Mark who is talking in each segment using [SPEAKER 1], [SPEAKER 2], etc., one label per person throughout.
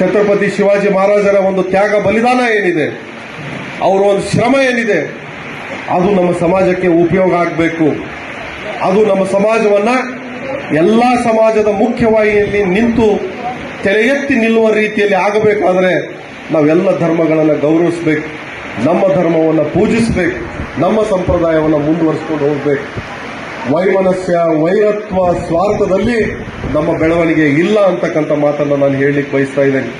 [SPEAKER 1] ಛತ್ರಪತಿ ಶಿವಾಜಿ ಮಹಾರಾಜರ ಒಂದು ತ್ಯಾಗ ಬಲಿದಾನ ಏನಿದೆ, ಅವರ ಒಂದು ಶ್ರಮ ಏನಿದೆ, ಅದು ನಮ್ಮ ಸಮಾಜಕ್ಕೆ ಉಪಯೋಗ ಆಗಬೇಕು. ಅದು ನಮ್ಮ ಸಮಾಜವನ್ನ ಎಲ್ಲ ಸಮಾಜದ ಮುಖ್ಯವಾಹಿನಿಯಲ್ಲಿ ನಿಂತು ತಲೆ ಎತ್ತಿ ನಿಲ್ಲುವ ರೀತಿಯಲ್ಲಿ ಆಗಬೇಕಾದರೆ ನಾವೆಲ್ಲ ಧರ್ಮಗಳನ್ನು ಗೌರವಿಸಬೇಕು. ನಮ್ಮ ಧರ್ಮವನ್ನು ಪೂಜಿಸಬೇಕು. ನಮ್ಮ ಸಂಪ್ರದಾಯವನ್ನು ಮುಂದುವರಿಸಿಕೊಂಡು ಹೋಗಬೇಕು. ವೈಮನಸ್ಯ, ವೈರತ್ವ, ಸ್ವಾರ್ಥದಲ್ಲಿ ನಮ್ಮ ಬೆಳವಣಿಗೆ ಇಲ್ಲ ಅಂತಕ್ಕಂಥ ಮಾತನ್ನು ನಾನು ಹೇಳಲಿಕ್ಕೆ ಬಯಸ್ತಾ ಇದ್ದೇನೆ.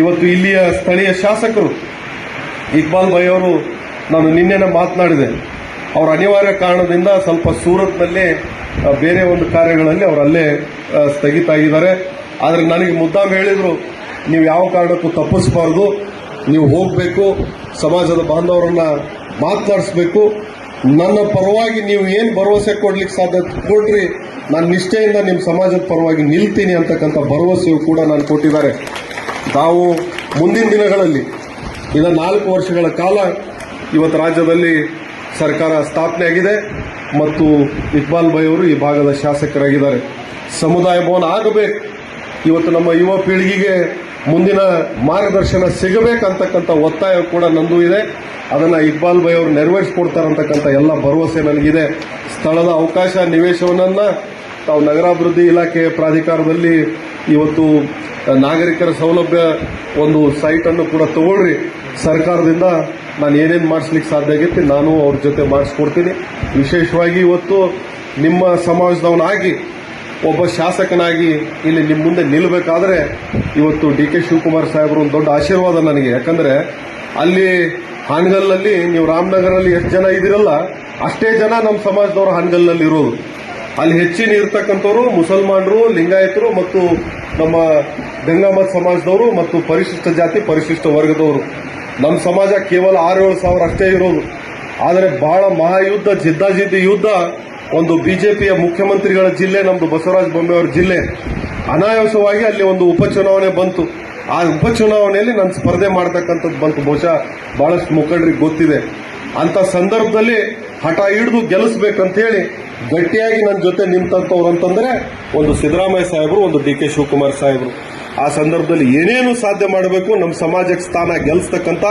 [SPEAKER 1] ಇವತ್ತು ಇಲ್ಲಿಯ ಸ್ಥಳೀಯ ಶಾಸಕರು ಇಕ್ಬಾಲ್ ಭಾಯ್ ಅವರು ನಾನು ನಿನ್ನೆನೆ ಮಾತನಾಡಿದೆ. ಅವರ ಅನಿವಾರ್ಯ ಕಾರಣದಿಂದ ಸ್ವಲ್ಪ ಸೂರತ್ನಲ್ಲಿ ಬೇರೆ ಒಂದು ಕಾರ್ಯಗಳಲ್ಲಿ ಅವರು ಅಲ್ಲೇ ಸ್ಥಗಿತ ಆಗಿದ್ದಾರೆ. ಆದರೆ ನನಗೆ ಮುದ್ದಾಮ್ ಹೇಳಿದರು, ನೀವು ಯಾವ ಕಾರಣಕ್ಕೂ ತಪ್ಪಿಸಬಾರ್ದು, ನೀವು ಹೋಗಬೇಕು, ಸಮಾಜದ ಬಾಂಧವರನ್ನ ಮಾತನಾಡಿಸ್ಬೇಕು ನನ್ನ ಪರವಾಗಿ ನೀವು ಏನು ಭರವಸೆ ಕೊಡ್ಲಿಕ್ಕೆ ಸಾಧ್ಯ ಕೊಡ್ರಿ ನಾನು ನಿಷ್ಠೆಯಿಂದ ನಿಮ್ಮ ಸಮಾಜದ ಪರವಾಗಿ ನಿಲ್ತೀನಿ ಅಂತಕ್ಕಂಥ ಭರವಸೆಯು ಕೂಡ ನಾನು ಕೊಟ್ಟಿದ್ದಾರೆ. ನಾವು ಮುಂದಿನ ದಿನಗಳಲ್ಲಿ ಇದ ನಾಲ್ಕು ವರ್ಷಗಳ ಕಾಲ ಇವತ್ತು ರಾಜ್ಯದಲ್ಲಿ ಸರ್ಕಾರ ಸ್ಥಾಪನೆ ಆಗಿದೆ ಮತ್ತು ಇಕ್ಬಾಲ್ ಭಾಯ್ ಅವರು ಈ ಭಾಗದ ಶಾಸಕರಾಗಿದ್ದಾರೆ. ಸಮುದಾಯ ಭವನ ಆಗಬೇಕು. ಇವತ್ತು ನಮ್ಮ ಯುವ ಪೀಳಿಗೆಗೆ ಮುಂದಿನ ಮಾರ್ಗದರ್ಶನ ಸಿಗಬೇಕಂತಕ್ಕಂಥ ಒತ್ತಾಯ ಕೂಡ ನಂದು ಇದೆ. ಅದನ್ನು ಇಕ್ಬಾಲ್ ಬೈ ಅವರು ನೆರವೇರಿಸಿಕೊಡ್ತಾರಂತಕ್ಕಂಥ ಎಲ್ಲ ಭರವಸೆ ನನಗಿದೆ. ಸ್ಥಳದ ಅವಕಾಶ ನಿವೇಶನವನ್ನು ತಾವು ನಗರಾಭಿವೃದ್ಧಿ ಇಲಾಖೆ ಪ್ರಾಧಿಕಾರದಲ್ಲಿ ಇವತ್ತು ನಾಗರಿಕರ ಸೌಲಭ್ಯ ಒಂದು ಸೈಟನ್ನು ಕೂಡ ತಗೊಳ್ರಿ. ಸರ್ಕಾರದಿಂದ ನಾನು ಏನೇನು ಮಾಡಿಸ್ಲಿಕ್ಕೆ ಸಾಧ್ಯ ಆಗೈತಿ ನಾನು ಅವ್ರ ಜೊತೆ ಮಾಡಿಸ್ಕೊಡ್ತೀನಿ. ವಿಶೇಷವಾಗಿ ಇವತ್ತು ನಿಮ್ಮ ಸಮಾಜದವನಾಗಿ ಒಬ್ಬ ಶಾಸಕನಾಗಿ ಇಲ್ಲಿ ನಿಮ್ಮ ಮುಂದೆ ನಿಲ್ಲಬೇಕಾದ್ರೆ ಇವತ್ತು ಡಿ ಕೆ ಶಿವಕುಮಾರ್ ಸಾಹೇಬರು ಒಂದು ದೊಡ್ಡ ಆಶೀರ್ವಾದ ನನಗೆ. ಯಾಕಂದ್ರೆ ಅಲ್ಲಿ ಹಾನಗಲ್ನಲ್ಲಿ ನೀವು ರಾಮನಗರಲ್ಲಿ ಎಷ್ಟು ಜನ ಇದ್ದೀರಲ್ಲ, ಅಷ್ಟೇ ಜನ ನಮ್ಮ ಸಮಾಜದವರು ಹಾನಗಲ್ನಲ್ಲಿ ಇರೋದು ಅಲ್ಲಿ ಹೆಚ್ಚಿನ ಇರ್ತಕ್ಕಂಥವ್ರು ಮುಸಲ್ಮಾನರು, ಲಿಂಗಾಯತರು ಮತ್ತು ನಮ್ಮ ಗಂಗಾಮತ್ ಸಮಾಜದವರು ಮತ್ತು ಪರಿಶಿಷ್ಟ ಜಾತಿ, ಪರಿಶಿಷ್ಟ ವರ್ಗದವರು. ನಮ್ಮ ಸಮಾಜ ಕೇವಲ ಆರು ಏಳು ಸಾವಿರ ಅಷ್ಟೇ ಇರೋದು. ಆದರೆ ಬಹಳ ಮಹಾಯುದ್ಧ, ಜಿದ್ದಾಜಿದ್ದಿ ಯುದ್ಧ ಒಂದು ಬಿಜೆಪಿಯ ಮುಖ್ಯಮಂತ್ರಿಗಳ ಜಿಲ್ಲೆ ನಮ್ಮದು ಬಸವರಾಜ ಬೊಮ್ಮೆಯವರ ಜಿಲ್ಲೆ. ಅನಾಯಾಸವಾಗಿ ಅಲ್ಲಿ ಒಂದು ಉಪಚುನಾವಣೆ ಬಂತು. ಆ ಉಪಚುನಾವಣೆಯಲ್ಲಿ ನಾನು ಸ್ಪರ್ಧೆ ಮಾಡತಕ್ಕಂಥದ್ದು ಬಂತು. ಬಹುಶಃ ಬಹಳಷ್ಟು ಮುಖಂಡರಿಗೆ ಗೊತ್ತಿದೆ. ಅಂತ ಸಂದರ್ಭದಲ್ಲಿ ಹಠ ಹಿಡಿದು ಗೆಲ್ಲಿಸ್ಬೇಕಂತ ಹೇಳಿ ಗಟ್ಟಿಯಾಗಿ ನನ್ನ ಜೊತೆ ನಿಂತವ್ರು ಅಂತಂದ್ರೆ ಒಂದು ಸಿದ್ದರಾಮಯ್ಯ ಸಾಹೇಬರು, ಒಂದು ಡಿ ಕೆ ಶಿವಕುಮಾರ್ ಸಾಹೇಬರು. ಆ ಸಂದರ್ಭದಲ್ಲಿ ಏನೇನು ಸಾಧ್ಯ ಮಾಡಬೇಕು, ನಮ್ಮ ಸಮಾಜಕ್ಕೆ ಸ್ಥಾನ ಗೆಲ್ಲಿಸ್ತಕ್ಕಂಥ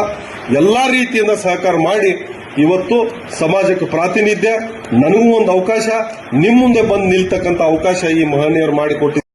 [SPEAKER 1] ಎಲ್ಲಾ ರೀತಿಯಿಂದ ಸಹಕಾರ ಮಾಡಿ, ಇವತ್ತು ಸಮಾಜಕ್ಕೆ ಪ್ರಾತಿನಿಧ್ಯ, ನನಗೂ ಒಂದು ಅವಕಾಶ ನಿಮ್ಮ ಮುಂದೆ ಬಂದು ನಿಲ್ತಕ್ಕಂಥ ಅವಕಾಶ ಈ ಮಹನೀಯರು ಮಾಡಿಕೊಟ್ಟಿದ್ದಾರೆ.